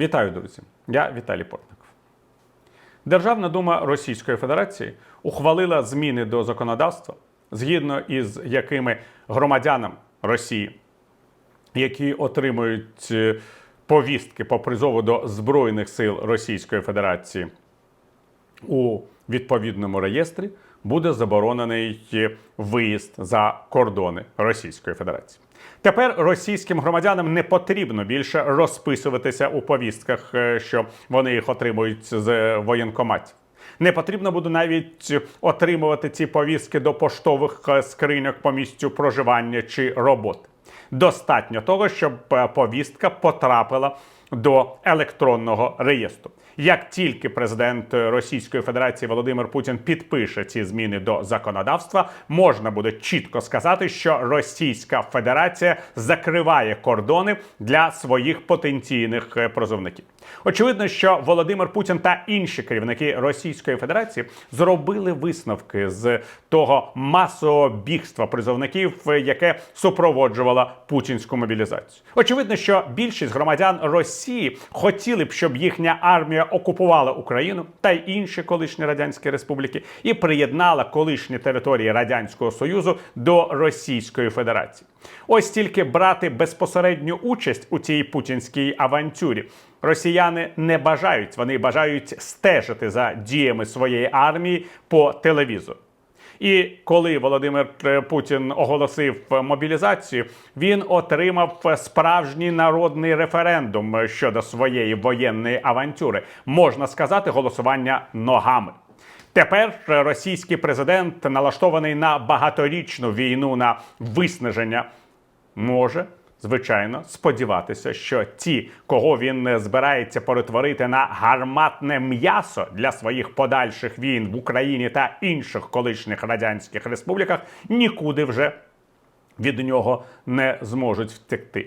Вітаю, друзі! Я Віталій Портников. Державна дума Російської Федерації ухвалила зміни до законодавства, згідно із якими громадянам Росії, які отримують е, повістки по призову до Збройних сил Російської Федерації у відповідному реєстрі, буде заборонений е, виїзд за кордони Російської Федерації. Тепер російським громадянам не потрібно більше розписуватися у повістках, е, що вони їх отримують з воєнкоматів. Не потрібно буде навіть отримувати ці повістки до поштових е, скриньок по місцю проживання чи роботи. Достатньо того, щоб е, повістка потрапила до електронного реєстру. Як тільки президент Російської Федерації Володимир Путін підпише ці зміни до законодавства, можна буде чітко сказати, що Російська Федерація закриває кордони для своїх потенційних е, призовників. Очевидно, що Володимир Путін та інші керівники Російської Федерації зробили висновки з того масового бігства призовників, е, яке супроводжувало путінську мобілізацію. Очевидно, що більшість громадян Росії хотіли б, щоб їхня армія окупувала Україну та й інші колишні радянські республіки і приєднала колишні території радянського союзу до Російської Федерації. Ось тільки брати безпосередню участь у цій путінській авантюрі. Росіяни не бажають, вони бажають стежити за діями своєї армії по телевізору. І коли Володимир е, Путін оголосив мобілізацію, він отримав справжній народний референдум щодо своєї воєнної авантюри, можна сказати, голосування ногами. Тепер російський президент налаштований на багаторічну війну на виснаження, може звичайно сподіватися, що ті, кого він не збирається перетворити на гарматне м'ясо для своїх подальших війн в Україні та інших колишніх радянських республіках, нікуди вже від нього не зможуть втекти.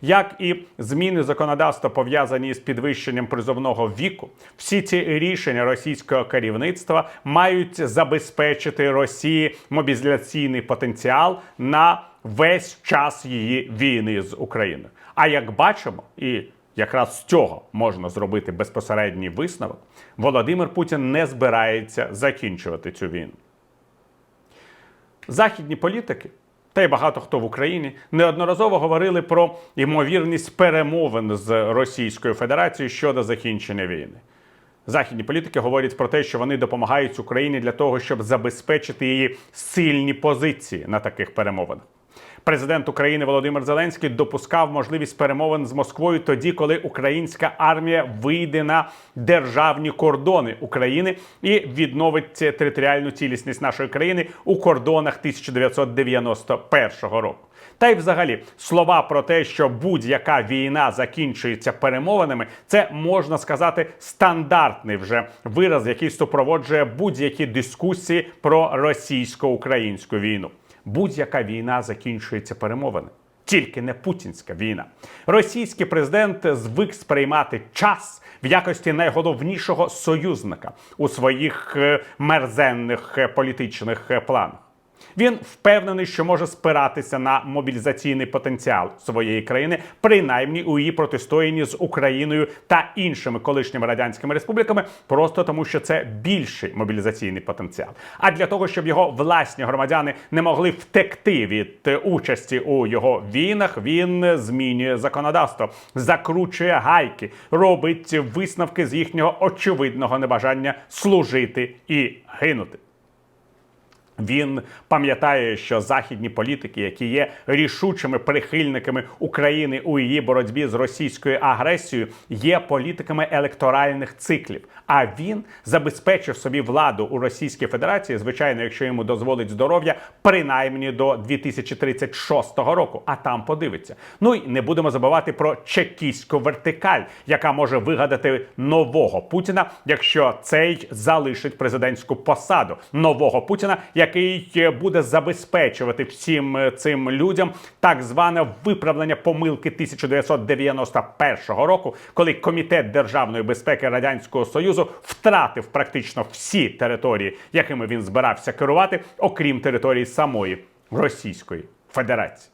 Як і зміни законодавства пов'язані з підвищенням призовного віку, всі ці рішення російського керівництва мають забезпечити Росії мобілізаційний потенціал на весь час її війни з Україною. А як бачимо, і якраз з цього можна зробити безпосередній висновок, Володимир Путін не збирається закінчувати цю війну. Західні політики та й багато хто в Україні неодноразово говорили про ймовірність перемовин з Російською Федерацією щодо закінчення війни. Західні політики говорять про те, що вони допомагають Україні для того, щоб забезпечити її сильні позиції на таких перемовинах. Президент України Володимир Зеленський допускав можливість перемовин з Москвою тоді, коли українська армія вийде на державні кордони України і відновить територіальну цілісність нашої країни у кордонах 1991 року. Та й, взагалі, слова про те, що будь-яка війна закінчується перемовинами, це можна сказати стандартний вже вираз, який супроводжує будь-які дискусії про російсько-українську війну будь-яка війна закінчується перемовини. Тільки не путінська війна. Російський президент звик сприймати час в якості найголовнішого союзника у своїх е, мерзенних е, політичних е, планах. Він впевнений, що може спиратися на мобілізаційний потенціал своєї країни, принаймні у її протистоянні з Україною та іншими колишніми радянськими республіками, просто тому, що це більший мобілізаційний потенціал. А для того, щоб його власні громадяни не могли втекти від участі у його війнах, він змінює законодавство, закручує гайки, робить висновки з їхнього очевидного небажання служити і гинути. Він пам'ятає, що західні політики, які є рішучими прихильниками України у її боротьбі з російською агресією, є політиками електоральних циклів. А він забезпечив собі владу у Російській Федерації, звичайно, якщо йому дозволить здоров'я, принаймні до 2036 року. А там подивиться. Ну і не будемо забувати про чекістську вертикаль, яка може вигадати нового Путіна, якщо цей залишить президентську посаду нового Путіна який буде забезпечувати всім е, цим людям так зване виправлення помилки 1991 року, коли комітет державної безпеки радянського союзу втратив практично всі території, якими він збирався керувати, окрім території самої Російської Федерації.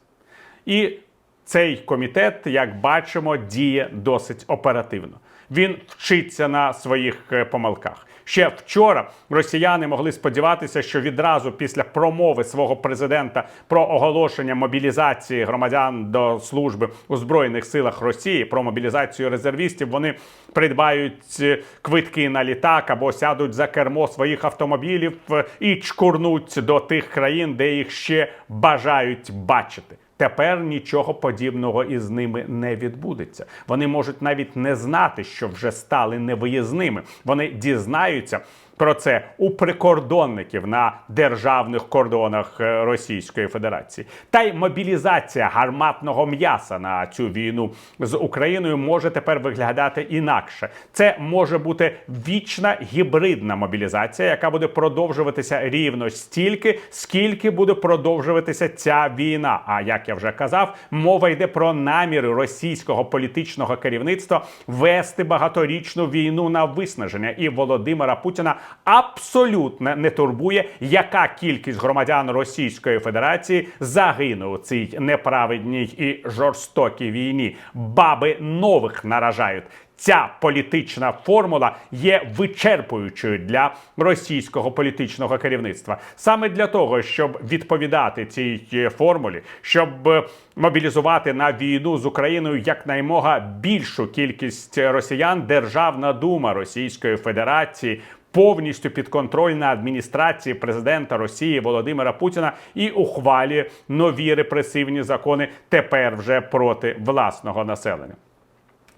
І цей комітет, як бачимо, діє досить оперативно. Він вчиться на своїх е, помилках. Ще вчора росіяни могли сподіватися, що відразу після промови свого президента про оголошення мобілізації громадян до служби у збройних силах Росії, про мобілізацію резервістів, вони придбають е, квитки на літак або сядуть за кермо своїх автомобілів е, і чкурнуть до тих країн, де їх ще бажають бачити. Тепер нічого подібного із ними не відбудеться. Вони можуть навіть не знати, що вже стали невиїзними. Вони дізнаються про це у прикордонників на державних кордонах е, Російської Федерації. Та й мобілізація гарматного м'яса на цю війну з Україною може тепер виглядати інакше. Це може бути вічна гібридна мобілізація, яка буде продовжуватися рівно стільки, скільки буде продовжуватися ця війна. А як я вже казав, мова йде про наміри російського політичного керівництва вести багаторічну війну на виснаження. І Володимира Путіна абсолютно не турбує, яка кількість громадян Російської Федерації загине у цій неправедній і жорстокій війні. Баби нових наражають. Ця політична формула є вичерпуючою для російського політичного керівництва. Саме для того, щоб відповідати цій формулі, щоб е, мобілізувати на війну з Україною якнаймога більшу кількість росіян, Державна дума Російської Федерації. Повністю підконтрольна адміністрації президента Росії Володимира Путіна і ухвалює нові репресивні закони тепер вже проти власного населення.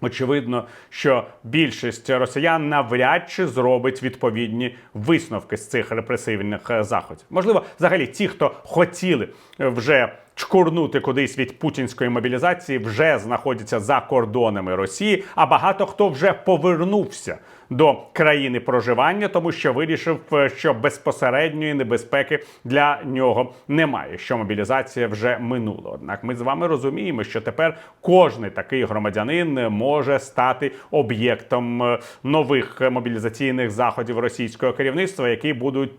Очевидно, що більшість росіян навряд чи зробить відповідні висновки з цих репресивних е, заходів. Можливо, взагалі ті, хто хотіли вже чкурнути кудись від путінської мобілізації, вже знаходяться за кордонами Росії, а багато хто вже повернувся до країни проживання, тому що вирішив, е, що безпосередньої небезпеки для нього немає. Що мобілізація вже минула. Однак ми з вами розуміємо, що тепер кожний такий громадянин може стати об'єктом е, нових мобілізаційних заходів російського керівництва, які будуть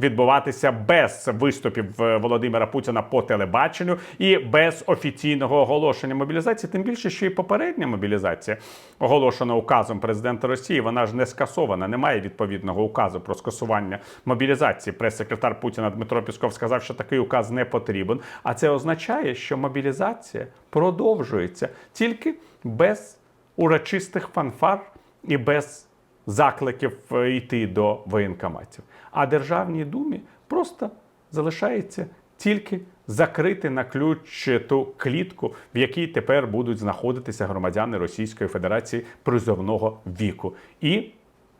відбуватися без виступів е, Володимира Путіна по телебаченню і без офіційного оголошення мобілізації. Тим більше, що і попередня мобілізація, оголошена указом президента Росії, вона ж не скасована. Немає відповідного указу про скасування мобілізації. Прес-секретар Путіна Дмитро Пісков сказав, що такий указ не потрібен. А це означає, що мобілізація продовжується тільки без урочистих фанфар і без закликів е, йти до воєнкоматів. А Державній думі просто залишається тільки закрити на ключ ту клітку, в якій тепер будуть знаходитися громадяни Російської Федерації призовного віку. І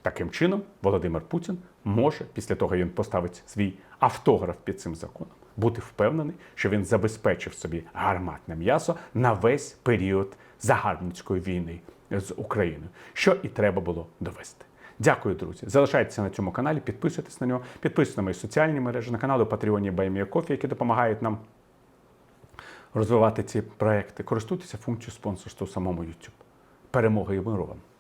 таким чином Володимир Путін може, після того як він поставить свій автограф під цим законом, бути впевнений, що він забезпечив собі гарматне м'ясо на весь період загарбницької війни з Україною, що і треба було довести. Дякую, друзі. Залишайтеся на цьому каналі, підписуйтесь на нього, підписуйтесь на мої соціальні мережі, на канали Патреоні Баймія Кофі, які допомагають нам розвивати ці проекти. Користуйтеся функцією спонсорства у самому YouTube. Перемоги і миру вам!